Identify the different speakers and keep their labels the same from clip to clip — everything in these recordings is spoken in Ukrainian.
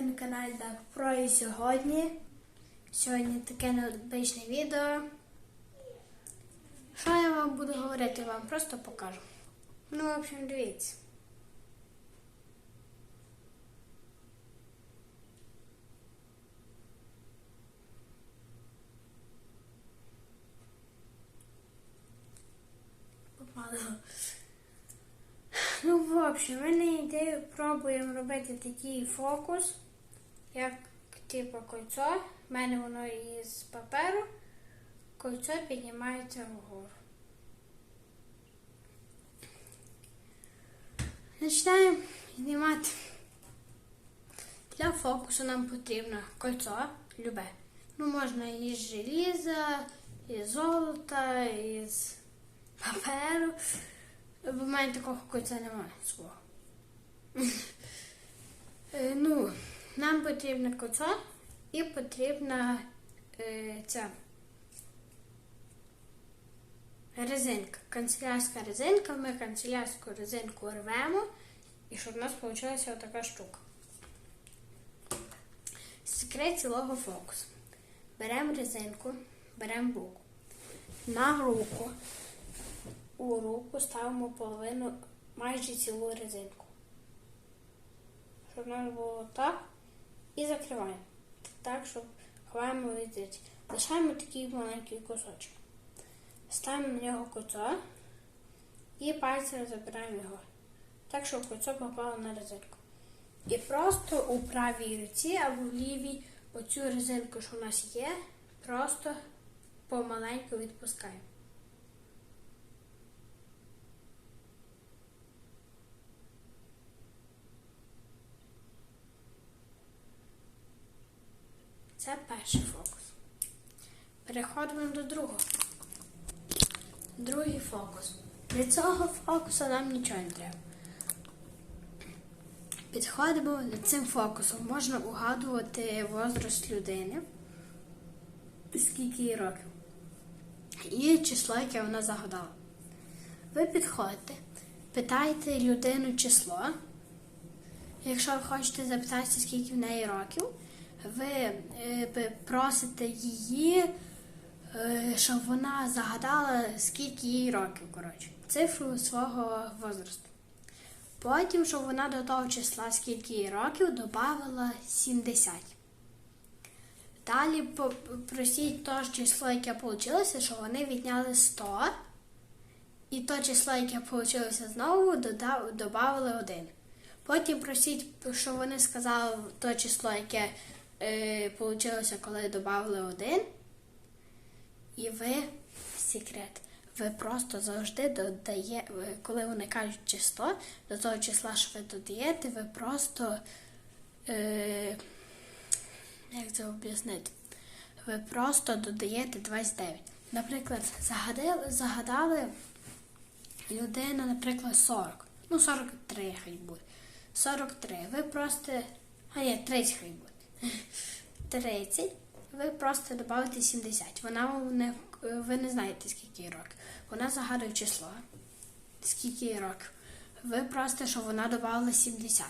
Speaker 1: на каналі Так Про і сьогодні. Сьогодні таке необичне відео. Що я вам буду говорити, вам просто покажу. Ну, в общем, дивіться. Попало. В общем, ми на ідею пробуємо робити такий фокус, як типу кольцо. У мене воно із паперу. Кольцо піднімається вгору. Починаємо знімати. Для фокусу нам потрібно кольцо, любе. Ну, можна із желіза, із золота, із паперу. Бо в мене такого кольця немає свого. Е, ну, нам потрібно кольцо і потрібна е, ця резинка. Канцелярська резинка. Ми канцелярську резинку рвемо, і щоб у нас вийшла така штука. Секрет цілого фокусу. Беремо резинку, беремо буку. На руку у руку ставимо половину майже цілу резинку. Щоб нас було так. І закриваємо. Так, щоб ховаємо від. Лишаємо такий маленький кусочок. Ставимо на нього кольцо і пальцем забираємо його. Так, щоб кольцо попало на резинку. І просто у правій руці або в лівій оцю резинку, що у нас є, просто помаленьку відпускаємо. Це перший фокус. Переходимо до другого. Другий фокус. Для цього фокусу нам нічого не треба. Підходимо над цим фокусом. Можна угадувати возраст людини, скільки їй років. І число, яке вона загадала. Ви підходите, питаєте людину число. Якщо ви хочете запитати, скільки в неї років, ви е, просите її, щоб вона загадала, скільки їй років, коротше, цифру свого возрасту. Потім, щоб вона до того числа, скільки їй років, додавала 70. Далі просіть то число, яке вийшло, щоб вони відняли 100. І то число, яке вийшло знову, додавали 1. Потім просіть, щоб вони сказали то число, яке е, коли додали один. І ви секрет. Ви просто завжди додаєте, коли вони кажуть число, до того числа, що ви додаєте, ви просто, е, як це об'яснити? Ви просто додаєте 29. Наприклад, загадали, загадали людина, наприклад, 40. Ну, 43 хай буде. 43. Ви просто. А ні, 30 хай буде. 30, ви просто додаєте 70. Вона не, ви не знаєте, скільки їй років. Вона загадує число, скільки їй років. Ви просто, що вона додавала 70.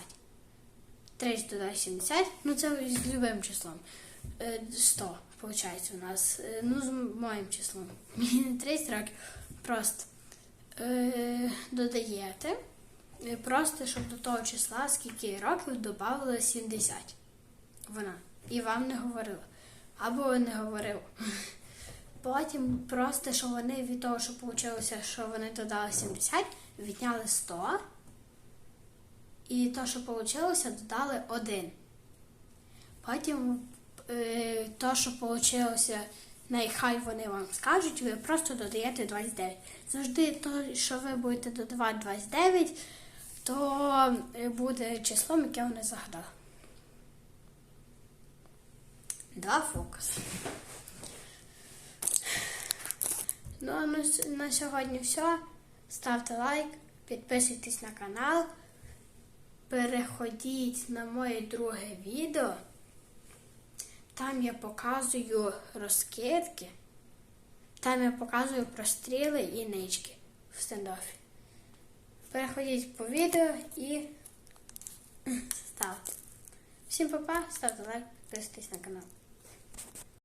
Speaker 1: 30 додає 70, ну це з любим числом. 100, виходить, у нас. Ну, з моїм числом. 30 років. Просто е, додаєте. Просто, щоб до того числа, скільки років, додавали 70 вона і вам не говорила. Або не говорив. Потім просто, що вони від того, що вийшло, що вони додали 70, відняли 100. І то, що вийшло, додали 1. Потім е, то, що вийшло, найхай вони вам скажуть, ви просто додаєте 29. Завжди то, що ви будете додавати 29, то буде числом, яке вони загадали. Два фокуси. Ну а на сьогодні все. Ставте лайк, підписуйтесь на канал, переходіть на моє друге відео. Там я показую розкидки. Там я показую простріли і нички в стендофі. Переходіть по відео і ставте. Всім па-па, ставте лайк, підписуйтесь на канал.